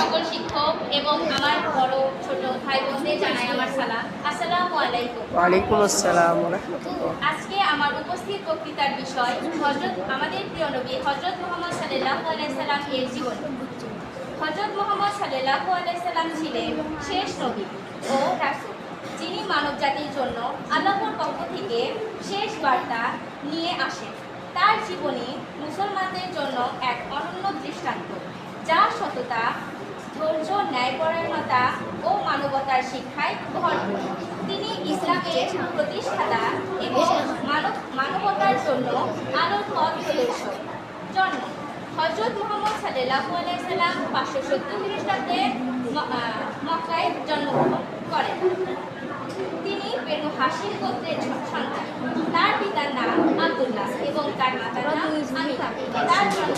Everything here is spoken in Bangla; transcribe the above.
সকল শিক্ষক এবং আমার বড় ছোট ভাই বোনদের জানাই আমার সালাম। আসসালামু আলাইকুম। ওয়ালাইকুম আসসালাম রহমতুল্লাহ। আজকে আমার উপস্থিত বক্তৃতার বিষয় হজরত আমাদের প্রিয় নবী হজরত মোহাম্মদ সাল্লাল্লাহু আলাইহি সাল্লাম এর জীবন। হজরত মোহাম্মদ সাল্লাল্লাহু আলাইহি সাল্লাম ছিলেন শেষ নবী ও রাসূল যিনি মানব জাতির জন্য আল্লাহর পক্ষ থেকে শেষ বার্তা নিয়ে আসেন। তার জীবনী মুসলমানদের জন্য এক অনন্য দৃষ্টান্ত যা সততা ধৈর্য, ন্যায়পরায়ণতা ও মানবতার শিক্ষায় ভরপুর। তিনি ইসলামের প্রতিষ্ঠাতা এবং মানব, মানবতার জন্য আলোর পথ প্রদর্শক। জন্ম হজরত মোহাম্মদ সাল্লাল্লাহু আলাইহি সাল্লাম পাঁচশো সত্তর খ্রিস্টাব্দে মক্কায় জন্মগ্রহণ করেন। তিনি বেনু হাসির গোত্রের সন্তান। তার পিতার নাম আব্দুল্লাহ এবং তার মাতার নাম তার জন্ম